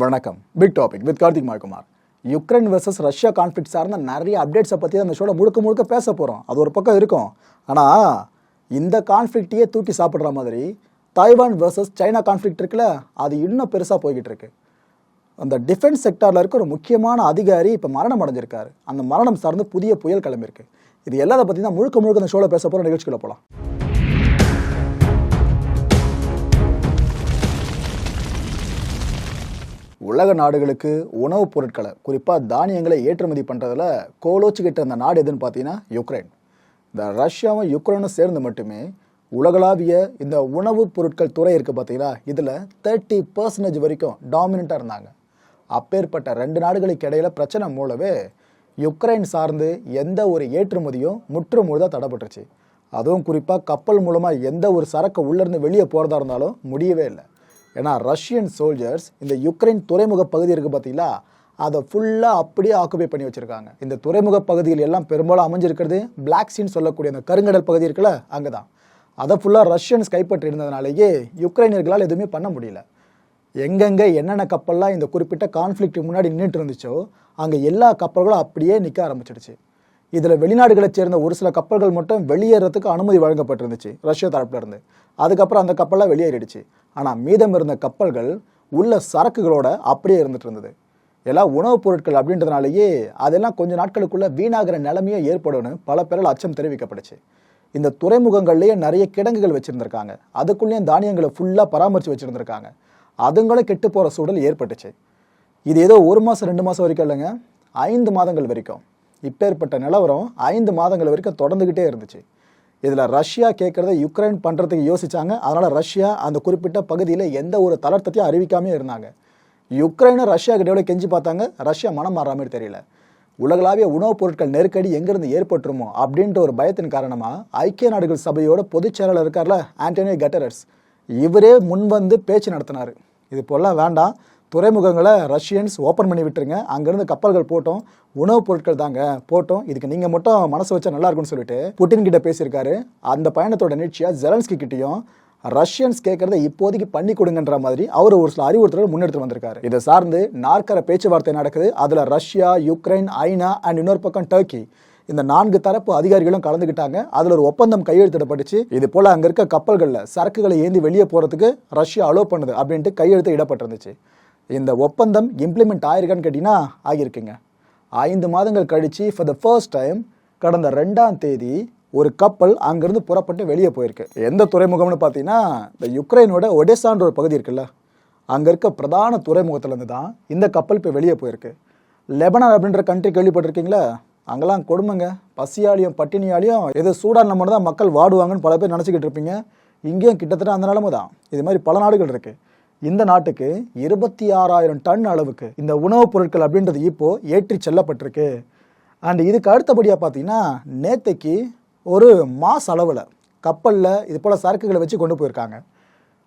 வணக்கம். Big topic with Karthik Maikumar Ukraine versus Russia conflict சார்ந்த நிறைய அப்டேட்ஸை பற்றி அந்த ஷோட முழுக்க முழுக்க பேச போகிறோம் அது ஒரு பக்கம் இருக்கும். ஆனால் இந்த கான்ஃப்ளிக்டையே தூக்கி சாப்பிட்ற மாதிரி தாய்வான் வெர்சஸ் சைனா கான்ஃப்ளிக்ட் இருக்குல்ல அது இன்னும் பெருசாக போய்கிட்டு இருக்கு. அந்த டிஃபென்ஸ் செக்டாரில் இருக்க ஒரு முக்கியமான அதிகாரி இப்போ மரணம் அடைஞ்சிருக்காரு. அந்த மரணம் சார்ந்து புதிய புயல் கிளம்பியிருக்கு. இது எல்லாத்தை பற்றி தான் முழுக்க முழுக்க அந்த ஷோவில் பேச போகிற நிகழ்ச்சிக்குள்ள போகலாம் உலக நாடுகளுக்கு உணவுப் பொருட்களை குறிப்பாக தானியங்களை ஏற்றுமதி பண்ணுறதுல கோலோச்சுக்கிட்டு இருந்த நாடு எதுன்னு பார்த்தீங்கன்னா யுக்ரைன். இந்த ரஷ்யாவும் யுக்ரைனும் சேர்ந்து மட்டுமே உலகளாவிய இந்த உணவுப் பொருட்கள் துறை இருக்குது பார்த்தீங்களா? இதில் தேர்ட்டி பர்சன்டேஜ் வரைக்கும் டாமினண்ட்டாக இருந்தாங்க. அப்பேற்பட்ட ரெண்டு நாடுகளுக்கு இடையில பிரச்சனை மூலவே யுக்ரைன் சார்ந்து எந்த ஒரு ஏற்றுமதியும் முற்று முழுதாக தடைப்பட்டுருச்சு அதுவும் குறிப்பாக கப்பல் மூலமாக எந்த ஒரு சரக்கு உள்ளேருந்து வெளியே போகிறதா இருந்தாலும் முடியவே இல்லை. ஏன்னா ரஷ்யன் சோல்ஜர்ஸ் இந்த யுக்ரைன் துறைமுக பகுதி இருக்குது பார்த்தீங்களா அதை ஃபுல்லாக அப்படியே ஆக்குபை பண்ணி வச்சுருக்காங்க. இந்த துறைமுக பகுதிகள் எல்லாம் பெரும்பாலும் அமைஞ்சிருக்கிறது பிளாக்ஸின்னு சொல்லக்கூடிய அந்த கருங்கடல் பகுதி இருக்குல்ல அங்கே தான் அதை ஃபுல்லாக ரஷ்யன்ஸ் கைப்பற்றி இருந்ததுனாலேயே யுக்ரைனியர்களால் எதுவுமே பண்ண முடியல. எங்கெங்கே என்னென்ன கப்பல்லாம் இந்த குறிப்பிட்ட கான்ஃப்ளிக்ட் முன்னாடி நின்றுட்டு இருந்துச்சோ அங்கே எல்லா கப்பல்களும் அப்படியே நிற்க ஆரம்பிச்சிடுச்சு. இதில் வெளிநாடுகளைச் சேர்ந்த ஒரு சில கப்பல்கள் மட்டும் வெளியேறதுக்கு அனுமதி வழங்கப்பட்டிருந்துச்சு ரஷ்யா தரப்புல இருந்து அதுக்கப்புறம் அந்த கப்பல்லாம் வெளியேறிடுச்சு. ஆனால் மீதம் இருந்த கப்பல்கள் உள்ள சரக்குகளோட அப்படியே இருந்துட்டு இருந்தது. எல்லாம் உணவுப் பொருட்கள் அப்படின்றதுனாலேயே அதெல்லாம் கொஞ்ச நாட்களுக்குள்ளே வீணாகிற நிலைமையே ஏற்படும்னு பல பேரால் அச்சம் தெரிவிக்கப்பட்டுச்சு. இந்த துறைமுகங்கள்லேயே நிறைய கிடங்குகள் வச்சுருந்துருக்காங்க. அதுக்குள்ளேயும் தானியங்களை ஃபுல்லாக பராமரித்து வச்சுருந்துருக்காங்க. அதுங்களும் கெட்டு போகிற சூழல் ஏற்பட்டுச்சு. இது ஏதோ ஒரு மாதம் ரெண்டு மாதம் வரைக்கும் இல்லைங்க ஐந்து மாதங்கள் வரைக்கும். இப்பேற்பட்ட நிலவரம் ஐந்து மாதங்கள் வரைக்கும் தொடர்ந்துக்கிட்டே இருந்துச்சு. இதில் ரஷ்யா கேட்குறத யுக்ரைன் பண்ணுறதுக்கு யோசித்தாங்க அதனால் ரஷ்யா அந்த குறிப்பிட்ட பகுதியில் எந்த ஒரு தளர்த்தத்தையும் அறிவிக்காமே இருந்தாங்க. யுக்ரைனும் ரஷ்யா கிட்ட எவ்வளோ கெஞ்சி பார்த்தாங்க? ரஷ்யா மனம் மாறுற மாதிரி தெரியல. உலகளாவிய உணவுப் பொருட்கள் நெருக்கடி எங்கேருந்து ஏற்பட்டுருமோ அப்படின்ற ஒரு பயத்தின் காரணமாக ஐக்கிய நாடுகள் சபையோட பொதுச் செயலாளர் இருக்கார்ல ஆண்டனியோ கட்டரஸ் இவரே முன்வந்து பேச்சு நடத்தினார். இது போலாம் வேண்டாம். துறைமுகங்களை ரஷ்யன்ஸ் ஓப்பன் பண்ணி விட்டுருங்க. அங்கேருந்து கப்பல்கள் போட்டோம். உணவுப் பொருட்கள் தாங்க போட்டோம். இதுக்கு நீங்கள் மட்டும் மனசு வச்சா நல்லா இருக்கும்னு சொல்லிட்டு புட்டின் கிட்ட பேசியிருக்காரு. அந்த பயணத்தோட நிகழ்ச்சியாக ஜெலன்ஸ்கி கிட்டேயும் ரஷ்யன்ஸ் கேட்கறத இப்போதைக்கு பண்ணி கொடுங்கன்ற மாதிரி அவர் ஒரு சில அறிவுறுத்தல்கள் முன்னெடுத்து வந்திருக்காரு. இதை சார்ந்து நாற்கர பேச்சுவார்த்தை நடக்குது. அதில் ரஷ்யா யுக்ரைன் ஐநா அண்ட் இன்னொரு பக்கம் டர்க்கி. இந்த நான்கு தரப்பு அதிகாரிகளும் கலந்துக்கிட்டாங்க அதில் ஒரு ஒப்பந்தம் கையெழுத்திடப்பட்டுச்சு. இது போல் அங்கே இருக்க கப்பல்களில் சரக்குகளை ஏந்தி வெளியே போகிறதுக்கு ரஷ்யா அலோவ் பண்ணுது அப்படின்ட்டு கையெழுத்து இடப்பட்டிருந்துச்சு. இந்த ஒப்பந்தம் இம்ப்ளிமெண்ட் ஆயிருக்கான்னு கேட்டிங்கன்னா ஆகியிருக்குங்க. ஐந்து மாதங்கள் கழித்து ஃபார் த ஃபர்ஸ்ட் டைம் கடந்த ரெண்டாம் தேதி ஒரு கப்பல் அங்கேருந்து புறப்பட்டு வெளியே போயிருக்கு. எந்த துறைமுகம்னு பார்த்தீங்கன்னா இந்த யுக்ரைனோட ஒடேசான்ற ஒரு பகுதி இருக்குல்ல அங்கே இருக்க பிரதான துறைமுகத்துலேருந்து தான் இந்த கப்பல் இப்போ வெளியே போயிருக்கு. லெபனான் அப்படின்ற கண்ட்ரி கேள்விப்பட்டிருக்கீங்களா? அங்கெல்லாம் கொடுமைங்க. பசியாலையும் பட்டினியாலையும் எது சூடான மட்டும் தான் மக்கள் வாடுவாங்கன்னு பல பேர் நினச்சிக்கிட்டு இருப்பீங்க. இங்கேயும் கிட்டத்தட்ட அந்த நிலமை தான். இது மாதிரி பல நாடுகள் இருக்குது இந்த நாட்டுக்கு இருபத்தி ஆறாயிரம் டன் அளவுக்கு இந்த உணவுப் பொருட்கள் அப்படின்றது இப்போ ஏற்றி செல்லப்பட்டிருக்கு. அண்ட் இதுக்கு அடுத்தபடியாக பார்த்தீங்கன்னா நேத்தைக்கு ஒரு மாஸ் அளவில் கப்பலில் இது போல் சரக்குகளை வச்சு கொண்டு போயிருக்காங்க.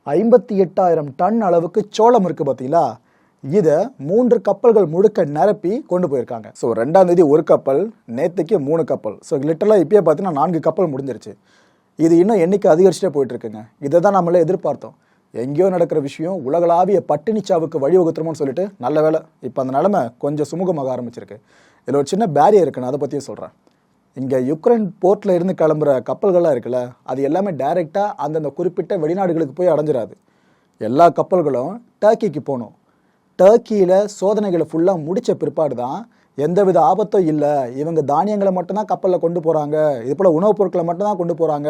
ஐம்பத்தி எட்டாயிரம் டன் அளவுக்கு சோளம் இருக்குது பார்த்தீங்களா? இதை மூன்று கப்பல்கள் முழுக்க நிரப்பி கொண்டு போயிருக்காங்க. ஸோ ரெண்டாம் தேதி ஒரு கப்பல் நேற்றுக்கு மூணு கப்பல். ஸோ லிட்டரலாக இப்போயே பார்த்தீங்கன்னா நான்கு கப்பல் முடிஞ்சிருச்சு. இது இன்னும் எண்ணிக்கை அதிகரிச்சுட்டே போயிட்டுருக்குங்க இதை தான் நம்மளே எதிர்பார்த்தோம். எங்கேயோ நடக்கிற விஷயம் உலகளாவிய பட்டினிச்சாவுக்கு வழிவகுத்துருமோன்னு சொல்லிட்டு நல்ல வேலை இப்போ அந்த நிலமை கொஞ்சம் சுமூகமாக ஆரம்பிச்சிருக்கு. இதில் ஒரு சின்ன பேரியர் இருக்குன்னு அதை பற்றியும் சொல்கிறேன் இங்கே யுக்ரைன் போர்ட்டில் இருந்து கிளம்புற கப்பல்கள்லாம் இருக்குல்ல அது எல்லாமே டைரெக்டாக அந்தந்த குறிப்பிட்ட வெளிநாடுகளுக்கு போய் அடைஞ்சிடாது. எல்லா கப்பல்களும் டர்க்கிக்கு போகணும். டர்க்கியில் சோதனைகளை ஃபுல்லாக முடித்த பிற்பாடு தான் எந்தவித ஆபத்தும் இல்லை. இவங்க தானியங்களை மட்டும்தான் கப்பலில் கொண்டு போகிறாங்க இது போல் உணவுப் பொருட்களை மட்டும்தான் கொண்டு போகிறாங்க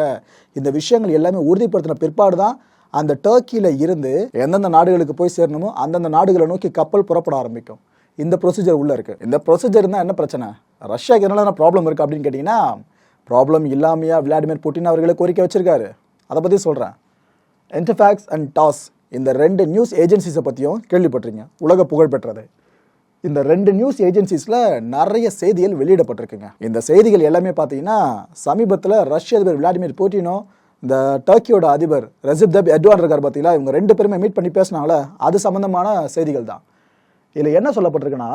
இந்த விஷயங்கள் எல்லாமே உறுதிப்படுத்தின பிற்பாடு தான் அந்த டர்க்கியில் இருந்து எந்தெந்த நாடுகளுக்கு போய் சேரணுமோ அந்தந்த நாடுகளை நோக்கி கப்பல் புறப்பட ஆரம்பிக்கும். இந்த ப்ரொசீஜர் உள்ளே இருக்குது இந்த ப்ரொசீஜர் இருந்தால் என்ன பிரச்சனை? ரஷ்யாவுக்கு என்னென்ன ப்ராப்ளம் இருக்குது அப்படின்னு கேட்டிங்கன்னா ப்ராப்ளம் இல்லாமையா விளாடிமிர் புட்டின் அவர்களை கோரிக்கை வச்சிருக்காரு. அதை பற்றி சொல்கிறேன் என்டர்ஃபேக்ஸ் அண்ட் டாஸ் இந்த ரெண்டு நியூஸ் ஏஜென்சிஸை பற்றியும் கேள்விப்பட்டிருங்க. உலக புகழ் பெற்றது. இந்த ரெண்டு நியூஸ் ஏஜென்சிஸில் நிறைய செய்திகள் வெளியிடப்பட்டிருக்குங்க. இந்த செய்திகள் எல்லாமே பார்த்தீங்கன்னா சமீபத்தில் ரஷ்ய அதிபர் விளாடிமிர் புட்டினோ இந்த டர்க்கியோட அதிபர் ரெசிப் தப் எட்வான் இருக்கார் பார்த்தீங்களா இவங்க ரெண்டு பேருமே மீட் பண்ணி பேசினாங்களே அது சம்மந்தமான செய்திகள் தான். இதில் என்ன சொல்லப்பட்டிருக்குன்னா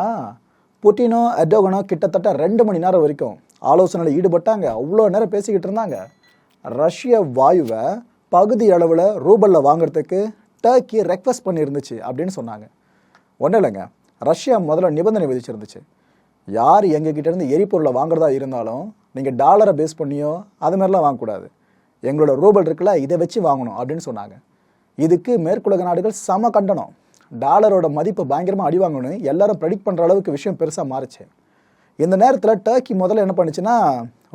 புட்டினோ எர்டோகனோ கிட்டத்தட்ட ரெண்டு மணி நேரம் வரைக்கும் ஆலோசனையில் ஈடுபட்டாங்க. அவ்வளோ நேரம் பேசிக்கிட்டு இருந்தாங்க. ரஷ்ய வாயுவை பகுதி அளவில் ரூபலில் வாங்குறதுக்கு டர்க்கி ரெக்வஸ்ட் பண்ணியிருந்துச்சு அப்படின்னு சொன்னாங்க. ஒன்றும் இல்லைங்க. ரஷ்யா முதல்ல நிபந்தனை விதிச்சிருந்துச்சு. யார் எங்ககிட்டேருந்து எரிபொருளை வாங்குறதா இருந்தாலும் நீங்கள் டாலரை பேஸ் பண்ணியோ அது மாதிரிலாம் வாங்கக்கூடாது. எங்களோட ரூபல் இருக்குல்ல இதை வச்சு வாங்கணும் அப்படின்னு சொன்னாங்க. இதுக்கு மேற்குலக நாடுகள் சம கண்டனம். டாலரோட மதிப்பு பயங்கரமாக அடி வாங்கணும்னு எல்லாரும் ப்ரெடிக்ட் பண்ணுற அளவுக்கு விஷயம் பெருசாக மாறுச்சு. இந்த நேரத்தில் டர்க்கி முதல்ல என்ன பண்ணுச்சுன்னா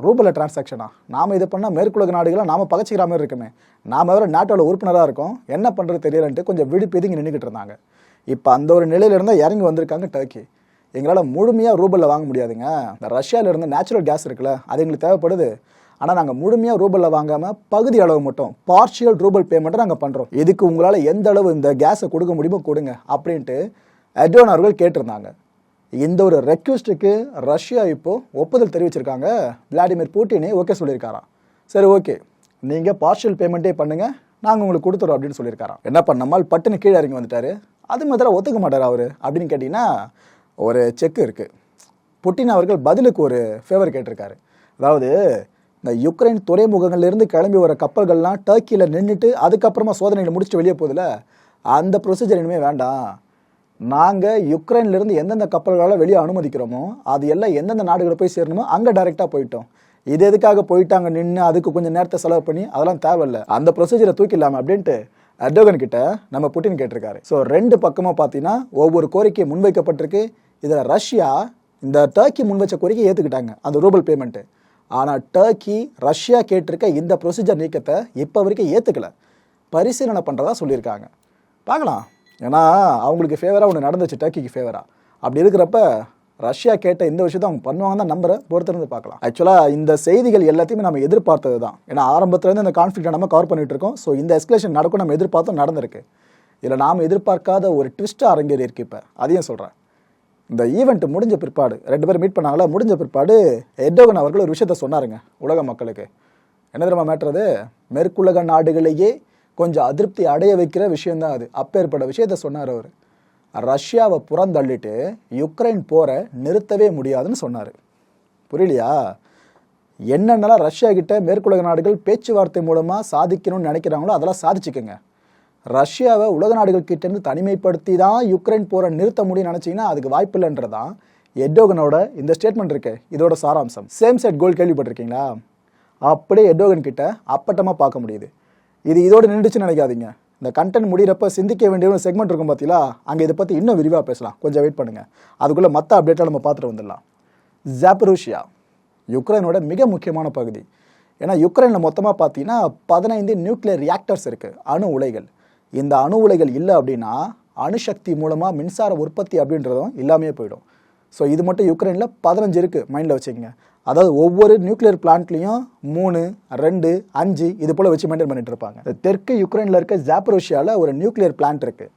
ரூபல டிரான்சாக்ஷனா நாம் இதை பண்ணால் மேற்குலக நாடுகளை நாம் பகச்சிக்கிற மாதிரி இருக்குமே. நாம் வேறு நாட்டோட உறுப்பினராக இருக்கோம். என்ன பண்ணுறது தெரியலன்ட்டு கொஞ்சம் விடுப்பு எதுங்க நின்றுக்கிட்டு இருந்தாங்க. இப்போ அந்த ஒரு நிலையிலிருந்து இறங்கி வந்திருக்காங்க டர்க்கி. எங்களால் முழுமையாக ரூபலில் வாங்க முடியாதுங்க. இந்த ரஷ்யாவிலேருந்து நேச்சுரல் கேஸ் இருக்குல்ல அது எங்களுக்கு தேவைப்படுது. ஆனால் நாங்கள் முழுமையாக ரூபலில் வாங்காமல் பகுதி அளவு மட்டும் பார்ஷியல் ரூபல் பேமெண்ட்டை நாங்கள் பண்ணுறோம் இதுக்கு உங்களால் எந்த அளவு இந்த கேஸை கொடுக்க முடியுமோ கொடுங்க அப்படின்ட்டு அட்வான் அவர்கள் கேட்டிருந்தாங்க. இந்த ஒரு ரெக்வஸ்ட்டுக்கு ரஷ்யா இப்போது ஒப்புதல் தெரிவிச்சிருக்காங்க. விளாடிமிர் பூட்டினே ஓகே சொல்லியிருக்காராம். சரி ஓகே. நீங்கள் பார்ஷியல் பேமெண்ட்டே பண்ணுங்கள் நாங்கள் உங்களுக்கு கொடுத்துறோம் அப்படின்னு சொல்லியிருக்காராம். என்ன பண்ணமால் பட்டுன்னு கீழே இறங்கி வந்துட்டாரு. அது மாதிரி ஒத்துக்க மாட்டார் அவர் அப்படின்னு கேட்டிங்கன்னா ஒரு செக் இருக்குது புட்டின் அவர்கள் பதிலுக்கு ஒரு ஃபேவர் கேட்டிருக்காரு. அதாவது இந்த யுக்ரைன் துறைமுகங்கள்லேருந்து கிளம்பி வர கப்பல்கள்லாம் டர்க்கியில் நின்றுட்டு அதுக்கப்புறமா சோதனையில் முடிச்சுட்டு வெளியே போதில்ல அந்த ப்ரொசீஜர் இனிமேல் வேண்டாம். நாங்கள் யுக்ரைன்லேருந்து எந்தெந்த கப்பல்களால் வெளியே அனுமதிக்கிறோமோ அது எல்லாம் எந்தெந்த நாடுகளை போய் சேரணுமோ அங்கே டைரெக்டாக போயிட்டோம். இது எதுக்காக போயிட்டாங்க நின்று அதுக்கு கொஞ்சம் நேரத்தை செலவு பண்ணி அதெல்லாம் தேவையில்லை. அந்த ப்ரொசீஜரை தூக்கிடலாமா அப்படின்ட்டு அர்டோகன் கிட்ட நம்ம புட்டின் கேட்டிருக்காரு. ஸோ ரெண்டு பக்கமாக பார்த்தீங்கன்னா ஒவ்வொரு கோரிக்கை முன்வைக்கப்பட்டிருக்கு. இதில் ரஷ்யா இந்த டர்க்கி முன்வச்ச கோரிக்கை ஏற்றுக்கிட்டாங்க அந்த ரூபல் பேமெண்ட்டு ஆனால் டர்க்கி ரஷ்யா கேட்டிருக்க இந்த ப்ரொசீஜர் நீக்கத்தை இப்போ வரைக்கும் ஏற்றுக்கல பரிசீலனை பண்ணுறதா சொல்லியிருக்காங்க. பார்க்கலாம். ஏன்னா அவங்களுக்கு ஃபேவராக ஒன்று நடந்துச்சு டர்க்கிக்கு ஃபேவராக அப்படி இருக்கிறப்ப ரஷ்யா கேட்ட இந்த விஷயத்தை அவங்க பண்ணுவாங்க தான் நம்பரை பொறுத்திருந்து பார்க்கலாம். ஆக்சுவலாக இந்த செய்திகள் எல்லாத்தையுமே நம்ம எதிர்பார்த்தது தான். ஏன்னா ஆரம்பத்துலேருந்து இந்த கான்ஃப்ளிக்டை நம்ம கவர் பண்ணிகிட்டு இருக்கோம். ஸோ இந்த எஸ்கலேஷன் நடக்கும் நம்ம எதிர்பார்த்தோம் நடந்திருக்கு. இதில் நாம் எதிர்பார்க்காத ஒரு ட்விஸ்ட்டாக அரங்கேறி இருக்கு இப்போ. அதையும் சொல்கிறேன் இந்த ஈவெண்ட் முடிஞ்ச பிற்பாடு ரெண்டு பேரும் மீட் பண்ணாங்களா முடிஞ்ச பிற்பாடு எட்டோகன் அவர்கள் ஒரு விஷயத்த சொன்னாருங்க உலக மக்களுக்கு. என்ன தெரியுமா மேட்டுறது மேற்குலக நாடுகளையே கொஞ்சம் அதிருப்தி அடைய வைக்கிற விஷயந்தான் அது. அப்பேற்பட்ட விஷயத்த சொன்னார் அவர். ரஷ்யாவை புறந்தள்ளிட்டு யுக்ரைன் போரை நிறுத்தவே முடியாதுன்னு சொன்னார். புரியலையா? என்னென்னலாம் ரஷ்யா கிட்ட மேற்குலக நாடுகள் பேச்சுவார்த்தை மூலமாக சாதிக்கணும்னு நினைக்கிறாங்களோ அதெல்லாம் சாதிச்சுக்கோங்க. ரஷ்யாவை உலக நாடுகள் கிட்டேருந்து தனிமைப்படுத்தி தான் யுக்ரைன் போரை நிறுத்த முடியும்னு நினச்சிங்கன்னா அதுக்கு வாய்ப்பு இல்லைன்றதான் எட்டோகனோட இந்த ஸ்டேட்மெண்ட் இருக்கு. இதோட சாராம்சம். சேம் செட் கோல் கேள்விப்பட்டிருக்கீங்களா? அப்படியே எட்டோகன் கிட்ட அப்பட்டமாக பார்க்க முடியுது. இது இதோட நின்றுச்சுன்னு நினைக்காதீங்க. இந்த கண்டென்ட் முடிகிறப்ப சிந்திக்க வேண்டிய ஒரு செக்மெண்ட் இருக்கும் பார்த்தீங்களா அங்கே இதை பற்றி இன்னும் விரிவாக பேசலாம். கொஞ்சம் வெயிட் பண்ணுங்கள் அதுக்குள்ளே மற்ற அப்டேட்டாக நம்ம பார்த்துட்டு வந்துடலாம். ஜாப்ரூஷியா யுக்ரைனோட மிக முக்கியமான பகுதி. ஏன்னா யுக்ரைனில் மொத்தமாக பார்த்தீங்கன்னா பதினைந்து நியூக்ளியர் ரியாக்டர்ஸ் இருக்குது அணு உலைகள். இந்த அணு உலைகள் இல்லை அப்படின்னா அணுசக்தி மூலமாக மின்சார உற்பத்தி அப்படின்றதும் இல்லாமையே போயிடும். ஸோ இது மட்டும் யுக்ரைனில் பதினஞ்சு இருக்குது மைண்டில் வச்சுக்கோங்க. அதாவது ஒவ்வொரு நியூக்ளியர் பிளான்ட்லேயும் மூணு ரெண்டு அஞ்சு இது போல் வச்சு மெயின்டைன் பண்ணிட்டு இருப்பாங்க. இந்த தெற்கு யுக்ரைனில் இருக்க ஜாப்ரோஷியாவில் ஒரு நியூக்ளியர் பிளான்ட் இருக்குது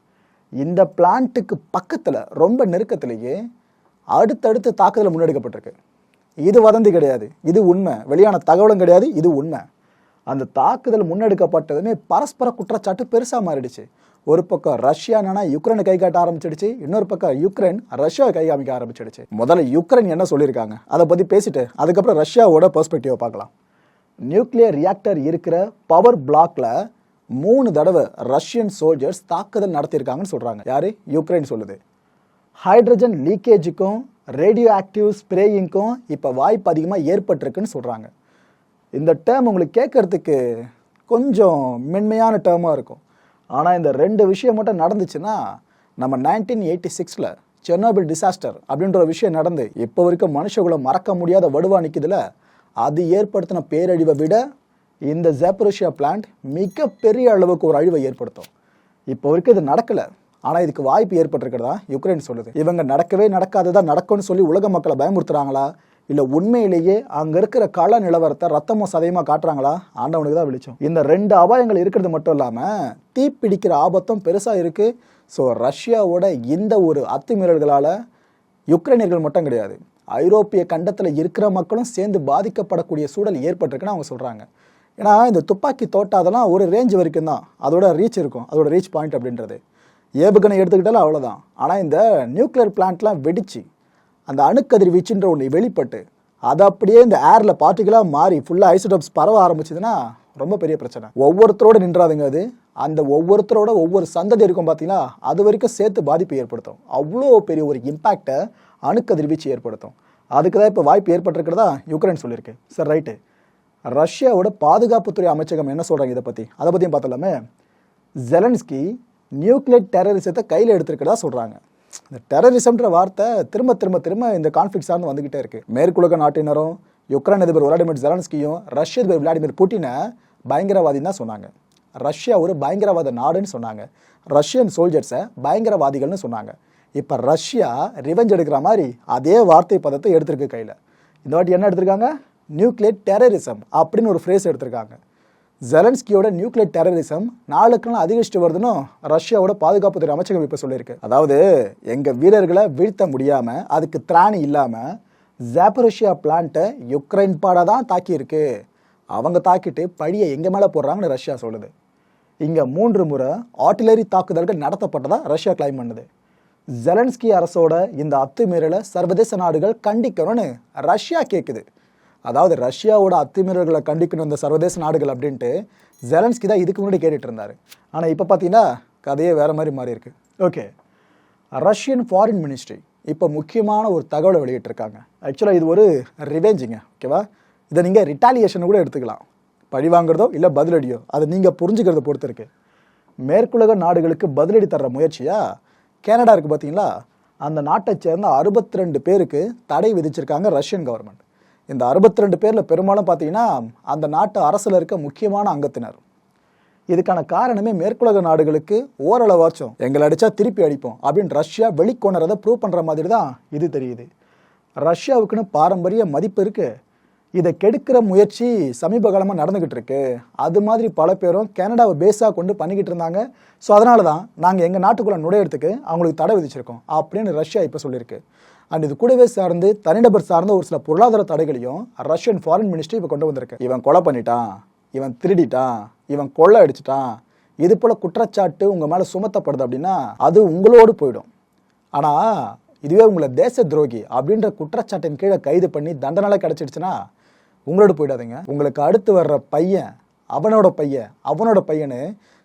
இந்த பிளான்ட்டுக்கு பக்கத்தில் ரொம்ப நெருக்கத்திலேயே அடுத்தடுத்து தாக்குதல் முன்னெடுக்கப்பட்டிருக்கு. இது வதந்தி கிடையாது. இது உண்மை. வெளியான தகவலும் கிடையாது. இது உண்மை. அந்த தாக்குதல் முன்னெடுக்கப்பட்டதுமே பரஸ்பர குற்றச்சாட்டு பெருசாக மாறிடுச்சு. ஒரு பக்கம் ரஷ்யா என்னன்னா யுக்ரைனை கை காட்ட ஆரம்பிச்சிடுச்சு இன்னொரு பக்கம் யுக்ரைன் ரஷ்யாவை கை காமிக்க ஆரம்பிச்சிடுச்சு. முதல்ல யுக்ரைன் என்ன சொல்லியிருக்காங்க? அதை பற்றி பேசிட்டு அதுக்கப்புறம் ரஷ்யாவோட பெர்ஸ்பெக்டிவை பார்க்கலாம். நியூக்ளியர் ரியாக்டர் இருக்கிற பவர் பிளாக்ல மூணு தடவை ரஷ்யன் சோல்ஜர்ஸ் தாக்குதல் நடத்தியிருக்காங்கன்னு சொல்கிறாங்க யார்? யுக்ரைன் சொல்லுது. ஹைட்ரஜன் லீக்கேஜுக்கும் ரேடியோ ஆக்டிவ் ஸ்ப்ரேயிங்க்கும் இப்போ வாய்ப்பு அதிகமாக ஏற்பட்டிருக்குன்னு சொல்கிறாங்க இந்த டேர்ம் உங்களுக்கு கேட்கறதுக்கு கொஞ்சம் மென்மையான டேர்மாக இருக்கும். ஆனால் இந்த ரெண்டு விஷயம் மட்டும் நடந்துச்சுன்னா நம்ம நைன்டீன் எயிட்டி சிக்ஸில் சென்னோபில் டிசாஸ்டர் அப்படின்ற ஒரு விஷயம் நடந்து இப்போ வரைக்கும் மனுஷகுலம் மறக்க முடியாத வடுவா நிற்குதுல அது ஏற்படுத்தின பேரழிவை விட இந்த ஜெப்ரோஷியா பிளான்ட் மிகப்பெரிய அளவுக்கு ஒரு அழிவை ஏற்படுத்தும். இப்போ வரைக்கும் இது நடக்கலை. ஆனால் இதுக்கு வாய்ப்பு ஏற்பட்டிருக்கிறதா? யுக்ரைன் சொல்லுது. இவங்க நடக்கவே நடக்காததா நடக்கும்னு சொல்லி உலக மக்களை பயமுறுத்துறாங்களா? இல்லை உண்மையிலேயே அங்கே இருக்கிற கள நிலவரத்தை ரத்தமும் சதயமாக காட்டுறாங்களா? ஆண்டவனுக்கு தான் வெளிச்சம். இந்த ரெண்டு அபாயங்கள் இருக்கிறது மட்டும் இல்லாமல் தீப்பிடிக்கிற ஆபத்தும் பெருசாக இருக்குது ஸோ ரஷ்யாவோட இந்த ஒரு அத்துமீறல்களால் யுக்ரைனியர்கள் மட்டும் கிடையாது ஐரோப்பிய கண்டத்தில் இருக்கிற மக்களும் சேர்ந்து பாதிக்கப்படக்கூடிய சூழல் ஏற்பட்டிருக்குன்னு அவங்க சொல்கிறாங்க ஏன்னா இந்த துப்பாக்கி தோட்டாதெல்லாம் ஒரு ரேஞ்ச் வரைக்கும் தான். அதோட ரீச் இருக்கும். அதோட ரீச் பாயிண்ட் அப்படின்றது. ஏவுகணை எடுத்துக்கிட்டாலும் அவ்வளோதான் ஆனால் இந்த நியூக்ளியர் பிளான்ட்லாம் வெடிச்சு அந்த அணுக்கதிர் வீச்சுன்ற ஒன்று வெளிப்பட்டு அது அப்படியே இந்த ஏரில் பார்ட்டிகலாக மாறி ஃபுல்லாக ஐசோடோப்ஸ் பரவ ஆரம்பிச்சதுன்னா ரொம்ப பெரிய பிரச்சனை. ஒவ்வொருத்தரோட நின்றாதுங்க அது. அந்த ஒவ்வொருத்தரோட ஒவ்வொரு சந்ததி இருக்கும் பார்த்தீங்களா அது வரைக்கும் சேர்த்து பாதிப்பு ஏற்படுத்தும். அவ்வளோ பெரிய ஒரு இம்பேக்டை அணுக்கதிர்வீச்சு ஏற்படுத்தும். அதுக்கு தான் இப்போ வாய்ப்பு ஏற்பட்டிருக்கிறதா யுக்ரைன் சொல்லியிருக்கு. சார் ரைட்டு ரஷ்யாவோட பாதுகாப்புத்துறை அமைச்சகம் என்ன சொல்கிறாங்க இதை பற்றி அதை பற்றியும் பார்த்தலாமே ஜெலன்ஸ்கி நியூக்ளியர் டெரரிசத்தை கையில் எடுத்திருக்கிறதா சொல்கிறாங்க இந்த டெரரிசம்ன்ற வார்த்தை திரும்ப திரும்ப திரும்ப இந்த கான்ஃப்ளிக் சார்ந்து வந்துகிட்டே இருக்கு. மேற்குலக நாட்டினரும் யுக்ரைன் அதிபர் விளாடிமிர் ஜெலன்ஸ்கியும் ரஷ்ய அதிபர் விளாடிமிர் புட்டினை பயங்கரவாதின்னு தான் சொன்னாங்க. ரஷ்யா ஒரு பயங்கரவாத நாடுன்னு சொன்னாங்க. ரஷ்யன் சோல்ஜர்ஸை பயங்கரவாதிகள்னு சொன்னாங்க. இப்போ ரஷ்யா ரிவெஞ்ச் எடுக்கிற மாதிரி அதே வார்த்தை பதத்தை எடுத்திருக்கு கையில். இந்த வாட்டி என்ன எடுத்திருக்காங்க? நியூக்ளியர் டெரரிசம் அப்படின்னு ஒரு ஃப்ரேஸ் எடுத்திருக்காங்க. ஜெலன்ஸ்கியோட நியூக்ளியர் டெரரிசம் நாளுக்கு நாள் அதிகரிச்சுட்டு வருதுன்னு ரஷ்யாவோட பாதுகாப்புத்துறை அமைச்சகம் இப்போ சொல்லியிருக்கு. அதாவது எங்கள் வீரர்களை வீழ்த்த முடியாமல் அதுக்கு திராணி இல்லாமல் ஜாப்பரோஷியா பிளான்ட்டை யுக்ரைன் பாட தான் தாக்கியிருக்கு. அவங்க தாக்கிட்டு பழியை எங்கள் மேலே போடுறாங்கன்னு ரஷ்யா சொல்லுது. இங்கே மூன்று முறை ஆர்டிலரி தாக்குதல்கள் நடத்தப்பட்டதாக ரஷ்யா கிளைம் பண்ணுது. ஜெலன்ஸ்கி அரசோட இந்த அத்துமீறலை சர்வதேச நாடுகள் கண்டிக்கணும்னு ரஷ்யா கேட்குது அதாவது ரஷ்யாவோட அத்துமீறல்களை கண்டிக்கணும் இந்த சர்வதேச நாடுகள் அப்படின்ட்டு ஜெலன்ஸ்கி தான் இதுக்கு முன்னாடி கேட்டுட்டு இருந்தார். ஆனால் இப்போ பார்த்தீங்கன்னா கதையே வேறு மாதிரி மாறி இருக்கு. ஓகே. ரஷ்யன் ஃபாரின் மினிஸ்ட்ரி இப்போ முக்கியமான ஒரு தகவலை வெளியிட்டிருக்காங்க. ஆக்சுவலாக இது ஒரு ரிவெஞ்சுங்க ஓகேவா? இதை நீங்கள் ரிட்டாலியேஷன் கூட எடுத்துக்கலாம். பழி வாங்குறதோ இல்லை பதிலடியோ அதை நீங்கள் புரிஞ்சுக்கிறத பொறுத்துருக்கு மேற்குலக நாடுகளுக்கு பதிலடி தர்ற முயற்சியாக கனடா இருக்குது பார்த்தீங்களா அந்த நாட்டை சேர்ந்த அறுபத்தி ரெண்டு பேருக்கு தடை விதிச்சிருக்காங்க ரஷ்யன் கவர்மெண்ட் இந்த அறுபத்தி ரெண்டு பேரில் பெரும்பாலும் பார்த்தீங்கன்னா அந்த நாட்டு அரசில் இருக்க முக்கியமான அங்கத்தினர். இதுக்கான காரணமே மேற்குலக நாடுகளுக்கு ஓரளவாச்சும் எங்களை அடித்தா திருப்பி அடிப்போம் அப்படின்னு ரஷ்யா வெளிக்கொணரதை ப்ரூவ் பண்ணுற மாதிரி தான் இது தெரியுது. ரஷ்யாவுக்குன்னு பாரம்பரிய மதிப்பு இருக்குது இதை கெடுக்கிற முயற்சி சமீப காலமாக நடந்துக்கிட்டு இருக்கு. அது மாதிரி பல பேரும் கனடாவை பேஸாக கொண்டு பண்ணிக்கிட்டு இருந்தாங்க. ஸோ அதனால தான் நாங்கள் எங்கள் நாட்டுக்குள்ளே நுழையிறதுக்கு அவங்களுக்கு தடை விதிச்சிருக்கோம் அப்படின்னு ரஷ்யா இப்போ சொல்லியிருக்கு. அண்ட் இது கூடவே சார்ந்து தனிநபர் சார்ந்த ஒரு சில பொருளாதார தடைகளையும் ரஷ்யன் ஃபாரின் மினிஸ்ட்ரி இப்போ கொண்டு வந்திருக்கு. இவன் கொலை பண்ணிட்டான் இவன் திருடிட்டான் இவன் கொள்ளை அடிச்சிட்டான். இது போல குற்றச்சாட்டு உங்கள் மேலே சுமத்தப்படுது அப்படின்னா அது உங்களோடு போயிடும். ஆனால் இதுவே உங்களை தேச துரோகி அப்படின்ற குற்றச்சாட்டின் கீழே கைது பண்ணி தண்டனை கிடச்சிடுச்சுன்னா உங்களோட போயிடாதீங்க. உங்களுக்கு அடுத்து வர்ற பையன் அவனோட பையன் அவனோட பையனு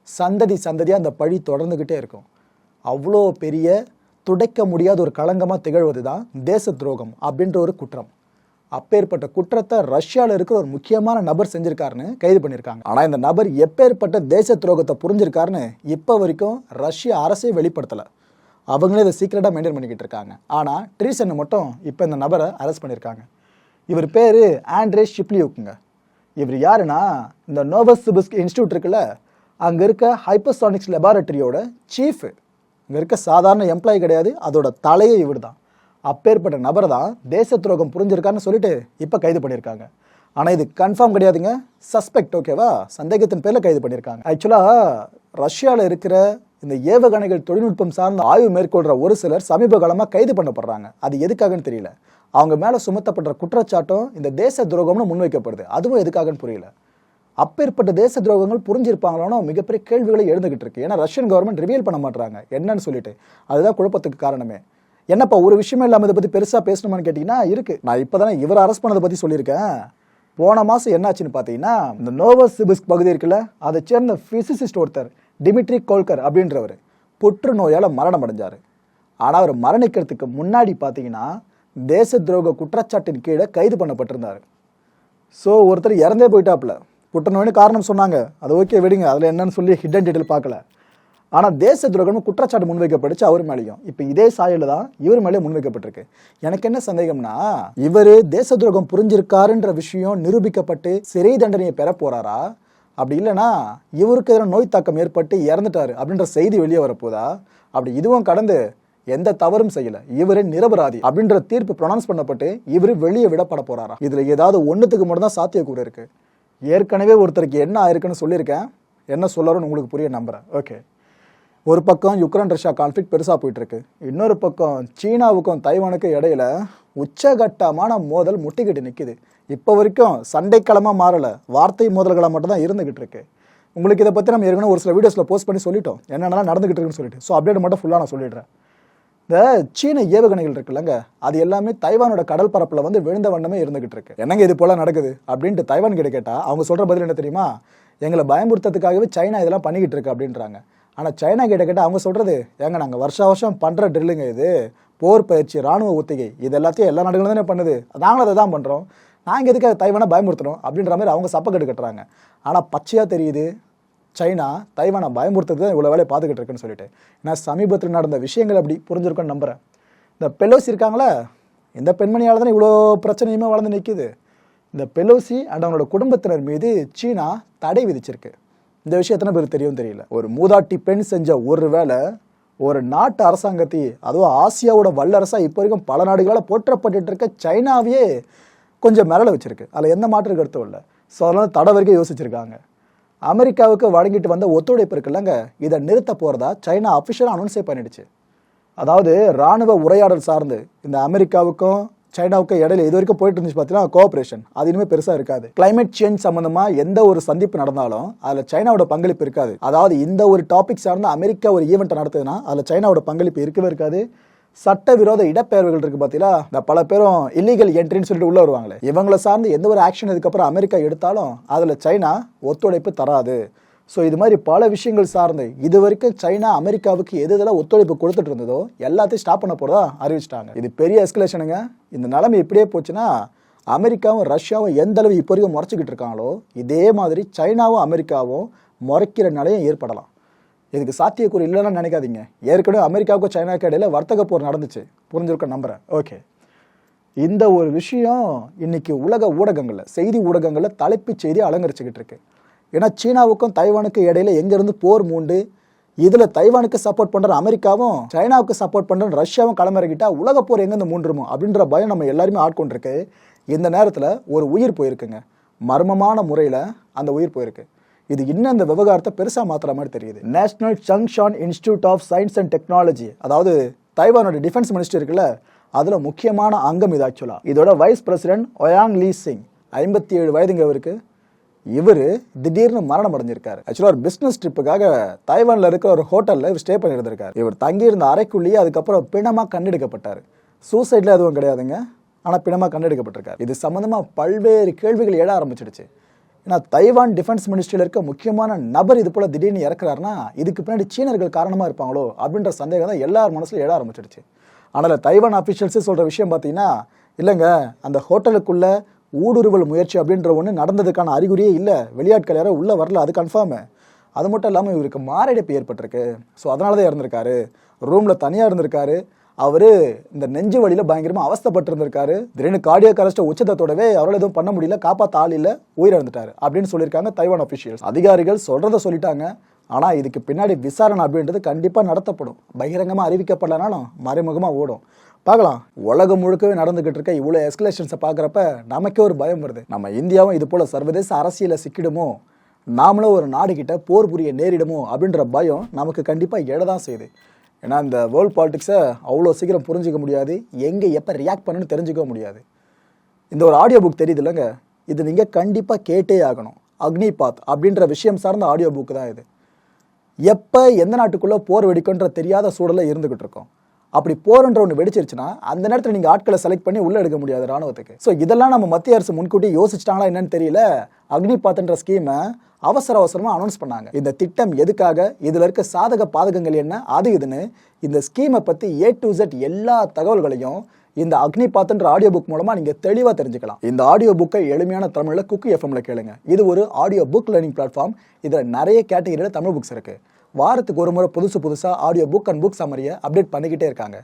சந்ததி சந்ததியாக அந்த பழி தொடர்ந்துக்கிட்டே இருக்கும். அவ்வளோ பெரிய துடைக்க முடியாத ஒரு களங்கமாக திகழ்வது தான் தேச துரோகம் அப்படின்ற ஒரு குற்றம். அப்பேற்பட்ட குற்றத்தை ரஷ்யாவில் இருக்கிற ஒரு முக்கியமான நபர் செஞ்சிருக்காருன்னு கைது பண்ணியிருக்காங்க ஆனால் இந்த நபர் எப்பேற்பட்ட தேச துரோகத்தை புரிஞ்சிருக்காருன்னு இப்போ வரைக்கும் ரஷ்ய அரசே வெளிப்படுத்தலை. அவங்களே இதை சீக்கிரட்டாக மெயின்டைன் பண்ணிக்கிட்டு இருக்காங்க. ஆனால் ட்ரீசனை மட்டும் இப்போ இந்த நபரை அரெஸ்ட் பண்ணியிருக்காங்க இவர் பேர் ஆண்ட்ரே ஷிப்லியூக்குங்க. இவர் யாருன்னா இந்த நோவஸ் சிபிஸ்க் இன்ஸ்டியூட் இருக்குல்ல அங்கே இருக்க ஹைப்பர்சானிக்ஸ் லெபார்டரியோட சீஃபு இங்கே இருக்க சாதாரண எம்ப்ளாயி கிடையாது அதோட தலையே இவர் தான் அப்பேற்பட்ட நபர் தான் தேச துரோகம் புரிஞ்சிருக்காருன்னு சொல்லிட்டு இப்போ கைது பண்ணியிருக்காங்க ஆனால் இது கன்ஃபார்ம் கிடையாதுங்க. சஸ்பெக்ட் ஓகேவா சந்தேகத்தின் பேரில் கைது பண்ணியிருக்காங்க ஆக்சுவலாக ரஷ்யாவில் இருக்கிற இந்த ஏவுகணைகள் தொழில்நுட்பம் சார்ந்த ஆய்வு மேற்கொள்கிற ஒரு சிலர் சமீப காலமாக கைது பண்ணப்படுறாங்க. அது எதுக்காகன்னு தெரியல. அவங்க மேலே சுமத்தப்படுற குற்றச்சாட்டும் இந்த தேச துரோகம்னு முன்வைக்கப்படுது. அதுவும் எதுக்காகன்னு புரியல. அப்பேற்பட்ட தேச துரோகங்கள் புரிஞ்சிருப்பாங்களோனோ மிகப்பெரிய கேள்விகளை எழுந்துகிட்டு இருக்கு. ஏன்னா ரஷ்யன் கவர்மெண்ட் ரிவீல் பண்ண மாட்டாங்க என்னன்னு சொல்லிட்டு. அதுதான் குழப்பத்துக்கு காரணமே. என்னப்பா ஒரு விஷயமே இல்லாமல் இதை பற்றி பெருசாக பேசணுமான்னு கேட்டிங்கன்னா இருக்குது நான் இப்போ தானே இவர் அரெஸ்ட் பண்ணதை பற்றி சொல்லியிருக்கேன். போன மாதம் என்னாச்சுன்னு பார்த்தீங்கன்னா இந்த நோவஸ் சிபிஸ்க் பகுதி இருக்குல்ல அதை சேர்ந்த ஃபிசிசிஸ்ட் ஒருத்தர் டிமிட்ரி கோல்கர் அப்படின்றவர் புற்றுநோயால் மரணம் அடைஞ்சார் ஆனால் அவர் மரணிக்கிறதுக்கு முன்னாடி பார்த்தீங்கன்னா தேச துரோக குற்றச்சாட்டின் கீழே கைது பண்ணப்பட்டிருந்தார். ஸோ ஒருத்தர் இறந்தே போயிட்டாப்புல. புற்றுநோய்னு காரணம் சொன்னாங்க. அது ஓகே விடுங்க. அதில் என்னன்னு சொல்லி ஹிடன் டீட்டெயில் பார்க்கல. ஆனால் தேச துரோகம்னு குற்றச்சாட்டு முன்வைக்கப்பட்டுச்சு அவர் மேலேயும். இப்போ இதே சாயலில் தான் இவர் மேலே முன்வைக்கப்பட்டிருக்கு. எனக்கு என்ன சந்தேகம்னா இவர் தேச துரோகம் புரிஞ்சிருக்காருன்ற விஷயம் நிரூபிக்கப்பட்டு சிறை தண்டனையை பெற போறாரா? அப்படி இல்லைன்னா இவருக்கு எதிரான நோய் தாக்கம் ஏற்பட்டு இறந்துட்டாரு அப்படின்ற செய்தி வெளியே வரப்போதா? அப்படி இதுவும் கடந்து எந்த தவறும் செய்யல. இவர் நிரபராதி அப்படின்ற தீர்ப்பு ப்ரொனவுன்ஸ் பண்ணப்பட்டு இவர் வெளியே விடப்பட போறாரா? இதுல ஏதாவது ஒன்றுத்துக்கு மட்டும் தான் சாத்தியக்கூறு இருக்கு. ஏற்கனவே ஒருத்தருக்கு என்ன ஆயிருக்குன்னு சொல்லியிருக்கேன். என்ன சொல்லறோன்னு உங்களுக்கு புரிய நம்புறேன். ஓகே ஒரு பக்கம் யுக்ரைன் ரஷ்யா கான்ஃப்ளிக் பெருசாக போயிட்டுருக்கு. இன்னொரு பக்கம் சீனாவுக்கும் தைவானுக்கும் இடையில உச்சகட்டமான மோதல் முட்டிக்கிட்டு நிற்குது இப்போ வரைக்கும் சண்டைக்களமாக மாறலை. வார்த்தை மோதல்களாக மட்டும் தான் இருந்துகிட்டு இருக்கு. உங்களுக்கு இதை பற்றி நம்ம ஏற்கனவே ஒரு சில வீடியோஸில் போஸ்ட் பண்ணி சொல்லிட்டோம். என்னென்னலாம் நடந்துகிட்டு இருக்குன்னு சொல்லிட்டு. ஸோ அப்டேட் மட்டும் ஃபுல்லாக நான் சொல்லிடுறேன். இந்த சீன ஏவுகணைகள் இருக்குல்லங்க. அது எல்லாமே தைவானோட கடல் பரப்பில் வந்து விழுந்த வண்ணமே இருந்துகிட்டு இருக்கு. என்னங்க இது போல நடக்குது? அப்படின்ட்டு தைவான் கிட்ட கேட்டா அவங்க சொல்ற பதில் என்ன தெரியுமா? எங்களை பயமுறுத்ததுக்காகவே சைனா இதெல்லாம் பண்ணிக்கிட்டு இருக்கு அப்படின்றாங்க. ஆனால் சைனா கிட்ட கேட்டால் அவங்க சொல்றது ஏங்க நாங்கள் வருஷா வருஷம் பண்ணுற ட்ரில்லுங்க இது. போர் பயிற்சி ராணுவ ஒத்திகை. இது எல்லாத்தையும் எல்லா நாடுகளும் தானே பண்ணுது. நாங்களும் அதை தான் பண்ணுறோம் நாங்கள் எதுக்காக தைவானை பயமுறுத்துறோம்? அப்படின்ற மாதிரி அவங்க சப்பக்கட்டு கட்டுறாங்க ஆனால் பச்சையாக தெரியுது சைனா தைவானை பயமுறுத்துறது தான் இவ்வளோ வேலையை பார்த்துக்கிட்டு இருக்குன்னு சொல்லிட்டு. ஏன்னா சமீபத்தில் நடந்த விஷயங்கள் அப்படி புரிஞ்சிருக்கோன்னு நம்புகிறேன் இந்த பெலோசி இருக்காங்களே இந்த பெண்மணியால் தானே இவ்வளோ பிரச்சனையுமே வளர்ந்து நிற்கிது இந்த பெலோசி அண்ட் அவங்களோட குடும்பத்தினர் மீது சீனா தடை விதிச்சிருக்கு. இந்த விஷயம் எத்தனை பேருக்கு தெரியும் தெரியல. ஒரு மூதாட்டி பெண் செஞ்ச ஒரு வேலை ஒரு நாட்டு அரசாங்கத்தை அதுவும் ஆசியாவோட வல்லரசாக இப்போ வரைக்கும் பல நாடுகளால் போற்றப்பட்டு இருக்க சைனாவையே கொஞ்சம் மிரள வச்சிருக்கு. அதில் எந்த மாற்று கருத்தும் இல்லை. ஸோ அதனால் தடை வரைக்கும் யோசிச்சிருக்காங்க. அமெரிக்காவுக்கு வழங்கிட்டு வந்த ஒத்துழைப்பு இருக்குல்லங்க. இதை நிறுத்த போகிறதா சைனா அஃபிஷியலாக அனௌன்ஸே பண்ணிடுச்சு. அதாவது ராணுவ உரையாடல் சார்ந்து இந்த அமெரிக்காவுக்கும் சைனாவுக்கும் இடையில இது வரைக்கும் போயிட்டு இருந்துச்சு பார்த்தீங்கன்னா கோஆபரேஷன் அது இனிமேல் பெருசாக இருக்காது. கிளைமேட் சேஞ்ச் சம்பந்தமா எந்த ஒரு சந்திப்பு நடந்தாலும் அதில் சைனாவோட பங்களிப்பு இருக்காது. அதாவது இந்த ஒரு டாபிக் சார்ந்து அமெரிக்கா ஒரு ஈவெண்ட் நடத்துதுன்னா அதில் சைனாவோட பங்களிப்பு இருக்கவே இருக்காது. சட்டவிரோத இடப்பெயர்வுகள் இருக்கு பார்த்தீங்களா இந்த பல பேரும் இல்லீகல் என்ட்ரின்னு சொல்லிட்டு உள்ள வருவாங்களே. இவங்களை சார்ந்து எந்த ஒரு ஆக்ஷன் இதுக்கப்புறம் அமெரிக்கா எடுத்தாலும் அதில் சைனா ஒத்துழைப்பு தராது. ஸோ இது மாதிரி பல விஷயங்கள் சார்ந்து இது வரைக்கும் சைனா அமெரிக்காவுக்கு எது இதெல்லாம் ஒத்துழைப்பு கொடுத்துட்டு இருந்ததோ எல்லாத்தையும் ஸ்டாப் பண்ண போறதா அறிவிச்சிட்டாங்க. இது பெரிய எஸ்கலேஷனுங்க இந்த நிலைமை இப்படியே போச்சுன்னா அமெரிக்காவும் ரஷ்யாவும் எந்த அளவு இப்போ வரைக்கும் முறைச்சிக்கிட்டு இருக்காங்களோ இதே மாதிரி சைனாவும் அமெரிக்காவும் முறைக்கிற நிலையம் ஏற்படலாம். இதுக்கு சாத்தியக்கூறு இல்லைன்னு நினைக்காதீங்க. ஏற்கனவே அமெரிக்காவுக்கும் சைனாவுக்கு இடையில வர்த்தக போர் நடந்துச்சு. புரிஞ்சிருக்க நம்புறேன். ஓகே இந்த ஒரு விஷயம் இன்னைக்கு உலக ஊடகங்களில் செய்தி ஊடகங்களில் தலைப்புச் செய்தி அலங்கரிச்சுக்கிட்டு இருக்கு. ஏன்னா சீனாவுக்கும் தைவானுக்கும் இடையில எங்கேருந்து போர் மூண்டு இதில் தைவானுக்கு சப்போர்ட் பண்ணுற அமெரிக்காவும் சைனாவுக்கு சப்போர்ட் பண்ணுற ரஷ்யாவும் களமிறக்கிட்டா உலக போர் எங்கேருந்து மூன்றுமோ? அப்படின்ற பயம் நம்ம எல்லாருமே ஆட்கொண்டிருக்கு. இந்த நேரத்தில் ஒரு உயிர் போயிருக்குங்க. மர்மமான முறையில் அந்த உயிர் போயிருக்கு. இது இன்னும் அந்த விவகாரத்தை பெருசாக மாற்றுற மாதிரி தெரியுது. National Chungshan institute of science and technology அதாவது தைவானோட டிஃபென்ஸ் மினிஸ்டர் இருக்குல்ல அதில் முக்கியமான அங்கம் இது ஆக்சுவலாக இதோட vice president Ouyang Li Hsing ஐம்பத்தி ஏழு வயதுங்க அவருக்கு இவர் திடீர்னு மரணம் அடைஞ்சிருக்காரு. ஆக்சுவலாக ஒரு பிஸ்னஸ் ட்ரிப்புக்காக தைவானில் இருக்கிற ஒரு ஹோட்டலில் இவர் ஸ்டே பண்ணியிருந்திருக்காரு. இவர் தங்கியிருந்த அறைக்குள்ளேயே அதுக்கப்புறம் பிணமாக கண்டெடுக்கப்பட்டார் சூசைடில் எதுவும் கிடையாதுங்க ஆனால் பிணமாக கண்டெடுக்கப்பட்டிருக்காரு இது சம்மந்தமாக பல்வேறு கேள்விகள் எழ ஆரம்பிச்சிடுச்சு. ஏன்னா தைவான் டிஃபென்ஸ் மினிஸ்ட்ரியில் இருக்க முக்கியமான நபர் இது போல திடீர்னு இறக்குறாருன்னா இதுக்கு பின்னாடி சீனர்கள் காரணமாக இருப்பாங்களோ அப்படின்ற சந்தேகம் தான் எல்லார் மனசுல எழ ஆரம்பிச்சிடுச்சு. ஆனால் தைவான் அஃபிஷியல்ஸே சொல்கிற விஷயம் பார்த்தீங்கன்னா இல்லைங்க அந்த ஹோட்டலுக்குள்ள ஊடுருவல் முயற்சி அப்படின்ற ஒன்று நடந்ததுக்கான அறிகுறியே இல்லை. வெளியாட்கள் யாரோ உள்ளே வரல அது கன்ஃபார்மு அது மட்டும் இல்லாமல் இவருக்கு மாரடைப்பு ஏற்பட்டிருக்கு. ஸோ அதனால தான் இருந்திருக்காரு ரூமில் தனியாக இருந்திருக்காரு. அவர் இந்த நெஞ்சு வழியில் பயங்கரமாக அவஸ்தப்பட்டிருந்திருக்காரு. திடீர்னு கார்டியோ கரஸ்ட உச்சத்தோடவே அவரால் எதுவும் பண்ண முடியல காப்பாற்ற ஆள் இல்லை உயிரிழந்துட்டாரு அப்படின்னு சொல்லியிருக்காங்க தைவான் அஃபிஷியல்ஸ் அதிகாரிகள் சொல்கிறத சொல்லிட்டாங்க. ஆனால் இதுக்கு பின்னாடி விசாரணை அப்படின்றது கண்டிப்பாக நடத்தப்படும். பகிரங்கமாக அறிவிக்கப்படலனாலும் மறைமுகமாக ஓடும். பார்க்கலாம். உலகம் முழுக்கவே நடந்துகிட்டு இருக்க இவ்வளோ எஸ்கலேஷன்ஸை பார்க்குறப்ப நமக்கே ஒரு பயம் வருது. நம்ம இந்தியாவும் இது போல் சர்வதேச அரசியலில் சிக்கிடுமோ? நாமளும் ஒரு நாடுகிட்ட போர் புரிய நேரிடுமோ அப்படின்ற பயம் நமக்கு கண்டிப்பாக எழதான் செய்யுது. ஏன்னா இந்த வேர்ல்ட் பாலிட்டிக்ஸை அவ்வளோ சீக்கிரம் புரிஞ்சிக்க முடியாது. எங்கே எப்போ ரியாக்ட் பண்ணணும்னு தெரிஞ்சுக்க முடியாது. இந்த ஒரு ஆடியோ புக் தெரியுது இல்லைங்க? இது நீங்கள் கண்டிப்பாக கேட்டே ஆகணும். அக்னிபாத் அப்படின்ற விஷயம் சார்ந்த ஆடியோ புக் தான் இது. எப்போ எந்த நாட்டுக்குள்ளே போர் வெடிக்குன்ற தெரியாத சூழலில் இருந்துக்கிட்டு இருக்கோம். அப்படி போர்ன்ற ஒன்று வெடிச்சிருச்சுன்னா அந்த நேரத்தில் நீங்கள் ஆட்களை செலக்ட் பண்ணி உள்ளே எடுக்க முடியாது ராணுவத்துக்கு. ஸோ இதெல்லாம் நம்ம மத்திய அரசு முன்கூட்டி யோசிச்சிட்டாங்களா என்னன்னு தெரியல. அக்னிபாத்ன்ற ஸ்கீமை அவசர அவசரமாக அனௌன்ஸ் பண்ணாங்க. இந்த திட்டம் எதுக்காக? இதில் இருக்க சாதக பாதகங்கள் என்ன? அது இதுன்னு இந்த ஸ்கீமை பற்றி ஏ டு ஜெட் எல்லா தகவல்களையும் இந்த அக்னிபாத்ன்ற ஆடியோ புக் மூலமா நீங்க தெளிவா தெரிஞ்சுக்கலாம். இந்த ஆடியோ புக்கை எளிமையான தமிழ்ல குக்கு எஃப்எம்ல கேளுங்க. இது ஒரு ஆடியோ புக் லேர்னிங் பிளாட்ஃபார்ம் இதுல நிறைய கேட்டகரியில தமிழ் புக்ஸ் இருக்கு. வாரத்துக்கு ஒரு முறை புதுசு புதுசாக ஆடியோ புக் அண்ட் புக் சமரியை அப்டேட் பண்ணிக்கிட்டே இருக்காங்க.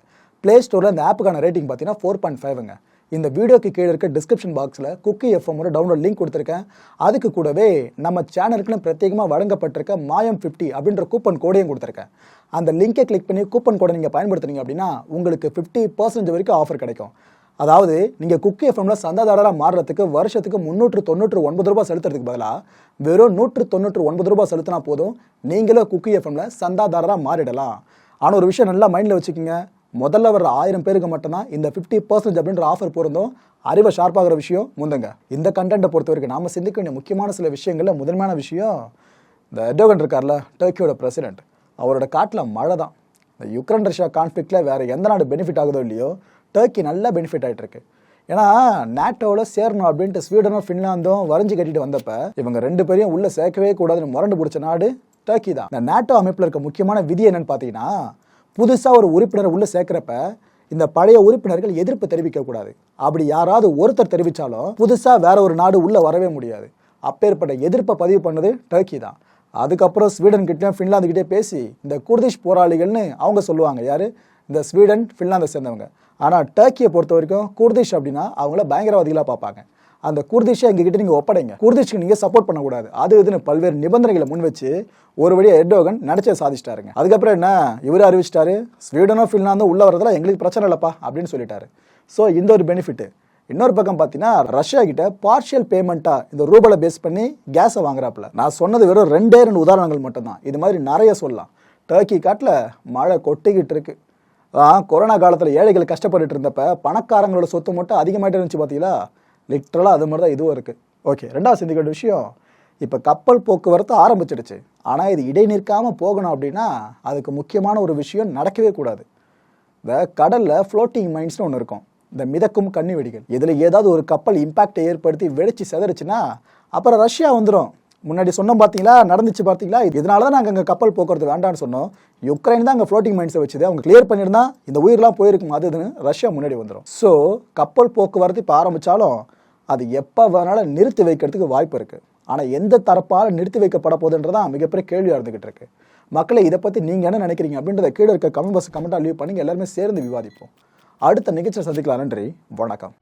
ப்ளே ஸ்டோரில் இந்த ஆப்புக்கான ரேட்டிங் பார்த்தீங்கன்னா ஃபோர் பாயிண்ட் ஃபைவ்ங்க இந்த வீடியோக்கு கீழே இருக்க டிஸ்கிரிப்ஷன் பாக்ஸில் குக்கி எஃப்எம் டவுன்லோட் லிங்க் கொடுத்துருக்கேன். அதுக்கு கூடவே நம்ம சேனலுக்குன்னு பிரத்யேகமாக வழங்கப்பட்டிருக்க மாயம் ஃபிஃப்டி அப்படின்ற கூப்பன் கோடையும் கொடுத்துருக்கேன். அந்த லிங்கை கிளிக் பண்ணி கூப்பன் கோடை நீங்கள் பயன்படுத்துனீங்க அப்படின்னா உங்களுக்கு ஃபிஃப்டி பர்சன்டேஜ் வரைக்கும் ஆஃபர் கிடைக்கும். அதாவது நீங்கள் குக்கி எஃப்எம்ல சந்தாதாரராக மாறுறதுக்கு வருஷத்துக்கு முந்நூற்று தொண்ணூற்று ஒன்பது ரூபாய் செலுத்துறதுக்கு பதிலாக வெறும் நூற்று தொண்ணூற்று ஒன்பது ரூபாய் செலுத்தினா போதும் நீங்களும் குக்கி எஃப்எம்ல சந்தாதாரராக மாறிடலாம். ஆனால் ஒரு விஷயம் நல்லா மைண்டில் வச்சுக்கோங்க. முதல்ல வர ஆயிரம் பேருக்கு மட்டும்தான் இந்த ஃபிஃப்டி பர்சன்ட் அப்படின்ற ஆஃபர் பொருந்தும். அறிவை ஷார்ப்பாகிற விஷயம் முந்துங்க. இந்த கண்டென்ட்டை பொறுத்த வரைக்கும் நாம் சிந்திக்க வேண்டிய முக்கியமான சில விஷயங்களில் முதன்மையான விஷயம் இந்த எர்டோகன் இருக்கார்ல டர்க்கியோட பிரசிடென்ட் அவரோட காட்டில் மழை தான் இந்த யுக்ரைன் ரஷ்யா கான்ஃப்ளிக்டில் வேறு எந்த நாடு பெனிஃபிட் ஆகுதோ இல்லையோ டர்க்கி நல்லா பெனிஃபிட் ஆகிட்டு இருக்கு ஏன்னா நேட்டோவில் சேரணும் அப்படின்ட்டு ஸ்வீடனும் ஃபின்லாந்தும் வரைஞ்சு கட்டிட்டு வந்தப்ப இவங்க ரெண்டு பேரையும் உள்ள சேர்க்கவே கூடாதுன்னு முரண்டு பிடிச்ச நாடு டர்க்கி தான். இந்த நேட்டோ அமைப்பில் இருக்க முக்கியமான விதி என்னன்னு பார்த்தீங்கன்னா புதுசாக ஒரு உறுப்பினர் உள்ள சேர்க்குறப்ப இந்த பழைய உறுப்பினர்கள் எதிர்ப்பு தெரிவிக்கக்கூடாது அப்படி யாராவது ஒருத்தர் தெரிவித்தாலும் புதுசாக வேற ஒரு நாடு உள்ள வரவே முடியாது. அப்பேற்பட்ட எதிர்ப்பை பதிவு பண்ணது டர்க்கி தான். அதுக்கப்புறம் ஸ்வீடன் கிட்டயும் ஃபின்லாந்து கிட்டே பேசி இந்த குர்திஷ் போராளிகள்னு அவங்க சொல்லுவாங்க. யார்? இந்த ஸ்வீடன் ஃபின்லாந்தை சேர்ந்தவங்க. ஆனால் டர்க்கியை பொறுத்த வரைக்கும் குர்திஷ் அப்படின்னா அவங்கள பயங்கரவாதிகளாக பார்ப்பாங்க. அந்த குர்திஷை எங்ககிட்ட நீங்கள் ஒப்படைங்க. குர்திஷ்க்கு நீங்கள் சப்போர்ட் பண்ணக்கூடாது. அது இதுன்னு பல்வேறு நிபந்தனைகளை முன் வச்சு ஒரு வழியாக எர்டோகன் நினைச்ச சாதிச்சிட்டாருங்க. அதுக்கப்புறம் என்ன? இவர் அறிவிச்சிட்டாரு ஸ்வீடனோ ஃபின்லாந்தோ உள்ள வரதுல எங்களுக்கு பிரச்சனை இல்லைப்பா அப்படின்னு சொல்லிட்டாரு. ஸோ இந்த ஒரு பெனிஃபிட்டு இன்னொரு பக்கம் பார்த்தீங்கன்னா ரஷ்யா கிட்ட பார்ஷியல் பேமெண்ட்டாக இந்த ரூபலை பேஸ் பண்ணி கேஸை வாங்குறாப்புல. நான் சொன்னது வெறும் ரெண்டே ரெண்டு உதாரணங்கள் மட்டும்தான். இது மாதிரி நிறைய சொல்லலாம். டர்க்கி காட்டில் மழை கொட்டிக்கிட்டு இருக்குது கொரோனா காலத்தில் ஏழைகள் கஷ்டப்பட்டுட்டு இருந்தப்ப பணக்காரங்களோட சொத்து மட்டும் அதிகமாகிட்டு இருந்துச்சு பார்த்தீங்களா லிட்ரலாக அது மாதிரி தான் இதுவும் இருக்குது ஓகே ரெண்டாவது சிந்திக்கிற விஷயம் இப்போ கப்பல் போக்குவரத்து ஆரம்பிச்சிடுச்சு. ஆனால் இது இடை நிற்காமல் போகணும் அப்படின்னா அதுக்கு முக்கியமான ஒரு விஷயம் நடக்கவே கூடாது. இந்த கடலில் ஃப்ளோட்டிங் மைண்ட்ஸ்னு ஒன்று இருக்கும். இந்த மிதக்கும் கண்ணி வெடிகள். இதில் ஏதாவது ஒரு கப்பல் இம்பாக்டை ஏற்படுத்தி வெடிச்சு செதறிச்சுன்னா அப்புறம் ரஷ்யா வந்துடும் முன்னாடி சொன்னோம் பார்த்தீங்களா? நடந்துச்சு பார்த்தீங்களா? இதனால தான் நாங்கள் அங்கே கப்பல் போக்குவரத்து வேண்டாம்னு சொன்னோம். யுக்ரைன் தான் அங்கே ஃப்ளோட்டிங் மைண்ட்ஸை வச்சுது. அவங்க கிளியர் பண்ணியிருந்தா இந்த உயிரெலாம் போயிருக்கும்? அது இதுன்னு ரஷ்யா முன்னாடி வந்துடும் ஸோ கப்பல் போக்குவரத்து இப்போ ஆரம்பித்தாலும் அது எப்போ வேணாலும் நிறுத்தி வைக்கிறதுக்கு வாய்ப்பு இருக்குது ஆனால் எந்த தரப்பால் நிறுத்தி வைக்கப்பட போகுதுன்றதான் மிகப்பெரிய கேள்வியாக இருந்துகிட்டு இருக்கு. மக்களை இதை பற்றி நீங்கள் என்ன நினைக்கிறீங்க அப்படின்றத கீழே இருக்க கமெண்ட் பாக்ஸ் கமெண்ட்டாக லீவ் பண்ணுங்கள் எல்லாருமே சேர்ந்து விவாதிப்போம். அடுத்த நிகழ்ச்சியை சந்திக்கலாம். நன்றி. வணக்கம்.